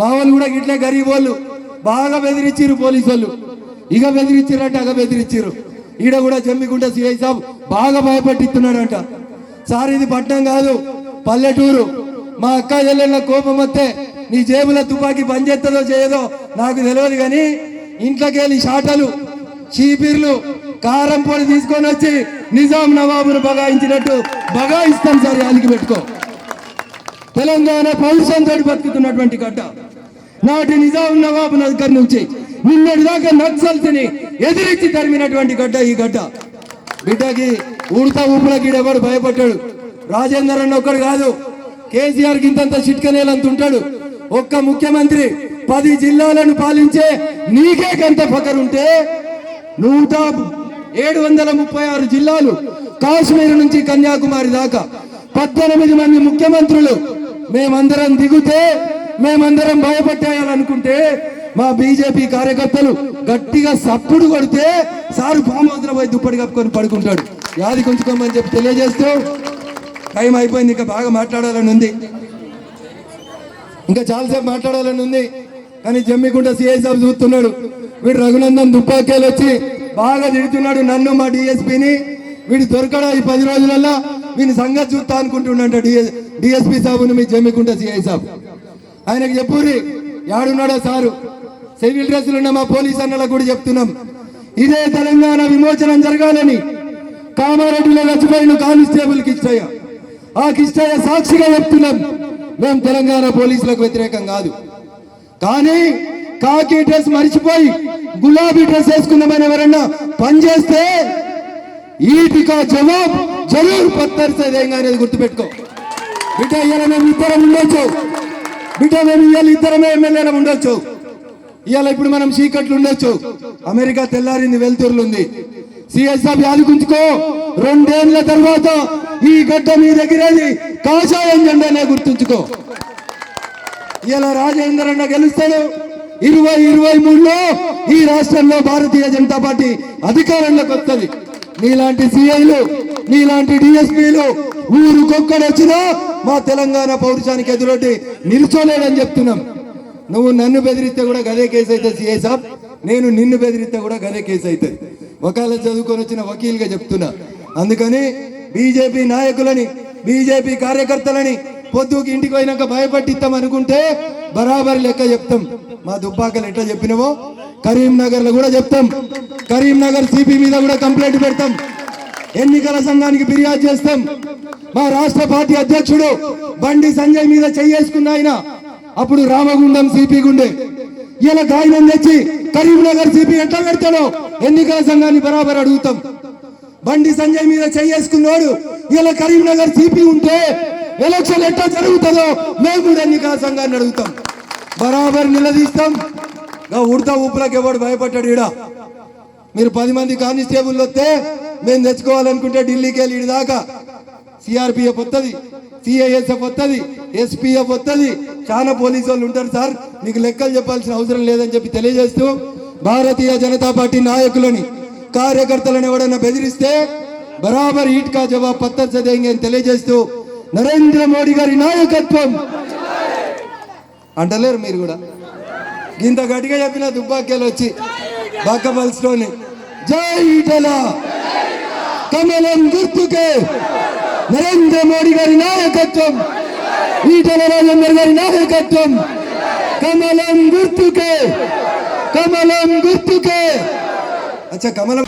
మా వాళ్ళు కూడా ఇట్లే గరీబ్ వాళ్ళు. బాగా బెదిరించారు పోలీసు వాళ్ళు. ఇక బెదిరించారంటే అగ బెదిరించారు ఈడ కూడా జమ్మిగుంట సిఐ సాబ్ బాగా భయపెట్టిస్తున్నాడంట. సార్ ఇది పట్నం కాదు పల్లెటూరు. మా అక్క చెల్లెళ్ళ కోపం వస్తే నీ జేబుల తుపాకీ పనిచేస్తుందో చేస్తుందో చేయదో నాకు తెలియదు కానీ ఇంట్లోకి వెళ్ళి షాటలు చీపిర్లు కారం పొడి తీసుకొని వచ్చి నిజాం నవాబును బగాయించినట్టు బగాయిస్తాం సార్ యాలికి పెట్టుకో. తెలంగాణ పౌరుషంతో బతుకుతున్నటువంటి గడ్డ. నాటి నిజాం నవాబు దగ్గర నుంచి. నిన్నటి దాకా నక్సల్స్ని ఎదిరించి తరిమినటువంటి గడ్డ ఈ గడ్డ. బిడ్డకి ఉడత ఊపులకి ఎవడు భయపడ్డాడు? రాజేందర్ అన్న ఒక్కడు కాదు. కేసీఆర్ ఇంతంత చిట్కనేలంత ఉంటాడు. ఒక్క ముఖ్యమంత్రి పది జిల్లాలను పాలించే నీకే గంత ఫకరుంటే నూట ఏడు వందల ముప్పై ఆరు జిల్లాలు కాశ్మీర్ నుంచి కన్యాకుమారి దాకా పద్దెనిమిది మంది ముఖ్యమంత్రులు మేమందరం దిగుతే మేమందరం భయపట్టేయాలనుకుంటే మా బీజేపీ కార్యకర్తలు గట్టిగా సప్పుడు కొడితే సారు ఫామ్ పోయి దుప్పటి కప్పుకొని పడుకుంటాడు. యాది కొంచుకోమని చెప్పి తెలియజేస్తూ టైం అయిపోయింది ఇంకా బాగా మాట్లాడాలని ఉంది. ఇంకా చాలాసేపు మాట్లాడాలని ఉంది. కానీ జమ్మికుంట సిఐ సాబ్ చూస్తున్నాడు. వీడు రఘునందన్ దుబ్బాకేలు వచ్చి బాగా తిడుతున్నాడు నన్ను మా డిఎస్పీని. వీడు దొరకడా ఈ పది రోజులల్లో? వీని సంగతి చూస్తా అనుకుంటున్నాడు డిఎస్పీ సాబుని మీ జమ్మికుంట సిఐ సాబ్. ఆయనకు చెప్పుర్రి యాడున్నాడో సారు? సివిల్ డ్రెస్సులు ఉన్న మా పోలీస్ అన్నలకు కూడా చెప్తున్నాం. ఇదే తెలంగాణ విమోచనం జరగాలని కామారెడ్డిలో లచ్చిపోయిన కానిస్టేబుల్ కిష్టయ్య ఆ కిష్టయ్య సాక్షిగా చెప్తున్నాం. మేము తెలంగాణ పోలీసులకు వ్యతిరేకం కాదు. కానీ కాకి డ్రెస్ మర్చిపోయి గులాబీ డ్రెస్ వేసుకుందామని ఎవరన్నా పనిచేస్తే ఈటికా జవాబ్ జరూర్ పత్తర్ ఏం కానీ అనేది గుర్తుపెట్టుకో. బిడ్డ ఇలా మేము ఇద్దరం ఉండొచ్చు. బిడ్డ మేము ఇవాళ ఇద్దరమే ఎమ్మెల్యేలు ఉండొచ్చు. ఇవాళ ఇప్పుడు మనం చీకట్లు ఉండొచ్చు. అమెరికా తెల్లారింది వెలుతురులు ఉంది సిఎస్ఎఫ్ యాదుకుంచుకో రెండేళ్ళ తర్వాత ఈ గడ్డ మీ దగ్గరేది. కాషాయం జెండానే గుర్తుంచుకో. ఇలా రాజేందర్ అన్న గెలుస్తాడు. ఇరవై ఇరవై మూడులో ఈ రాష్ట్రంలో భారతీయ జనతా పార్టీ అధికారంలోకి వస్తుంది మీలాంటి సిఐలు నీలాంటి డిఎస్పీలు ఊరుకొక్కడొచ్చినా మా తెలంగాణ పౌరుషానికి ఎదురొట్టి నిల్చోలేడని చెప్తున్నాం. నువ్వు నన్ను బెదిరిస్తే కూడా గదే కేసు అవుతుంది సిఏ సాబ్? నేను నిన్ను బెదిరిస్తే కూడా గదే కేసు అవుతుంది ఒకవేళ చదువుకొని వచ్చిన వకీల్గా చెప్తున్నా. అందుకని బీజేపీ నాయకులని బీజేపీ కార్యకర్తలని పొద్దుకి ఇంటికి పోయినాక భయపట్టిస్తాం అనుకుంటే బరాబర్ లెక్క చెప్తాం. మా దుబ్బాకలు ఎట్లా చెప్పినవో కరీంనగర్లో కూడా చెప్తాం. కరీంనగర్ సిపి మీద కూడా కంప్లైంట్ పెడతాం. ఎన్నికల సంఘానికి ఫిర్యాదు చేస్తాం. మా రాష్ట్ర పార్టీ అధ్యక్షుడు బండి సంజయ్ మీద చెయ్యేసుకున్న ఆయన. అప్పుడు రామగుండం సిపి గుండె. ఇలా గాయనం తెచ్చి కరీంనగర్ సిపి ఎట్లా పెడతాడో ఎన్నికల సంఘాన్ని బరాబర్ అడుగుతాం. బండి సంజయ్ మీద చెయ్యేసుకున్నాడు ఇలా కరీంనగర్ సిపి ఉంటే ఎలక్షన్ ఎట్లా జరుగుతుందో మేము కూడా ఎన్నికల సంఘాన్ని అడుగుతాం. బరాబర్ నిలదీస్తాం. గా ఉడతా ఊపులకు ఎవడు భయపడ్డాడు ఈడ? మీరు పది మంది కానిస్టేబుల్ వస్తే మేము తెచ్చుకోవాలనుకుంటే ఢిల్లీకి వెళ్ళి దాకా సిఆర్పిఎఫ్ వస్తుంది సిఐఎస్ఎఫ్ వస్తుంది ఎస్పీఎఫ్ వస్తుంది చాలా పోలీసు వాళ్ళు ఉంటారు సార్ మీకు లెక్కలు చెప్పాల్సిన అవసరం లేదని చెప్పి తెలియజేస్తూ భారతీయ జనతా పార్టీ నాయకులని కార్యకర్తలను ఎవడన్నా బెదిరిస్తే బరాబర్ ఈట్కా జవాబ్ పత్తర్ చదేంగి అని తెలియజేస్తూ నరేంద్ర మోడీ గారి నాయకత్వం. అంటలేరు మీరు కూడా. ఇంత గట్టిగా చెప్పిన దుబ్బాకేలు వచ్చి బాకబల్స్లోని జై ఈటలా కమలం గుర్తుకే నరేంద్ర మోడీ గారి నాయకత్వం ఈటల రాజేందర్ గారి నాయకత్వం కమలం గుర్తుకే కమలం గుర్తుకే అచ్చా కమలం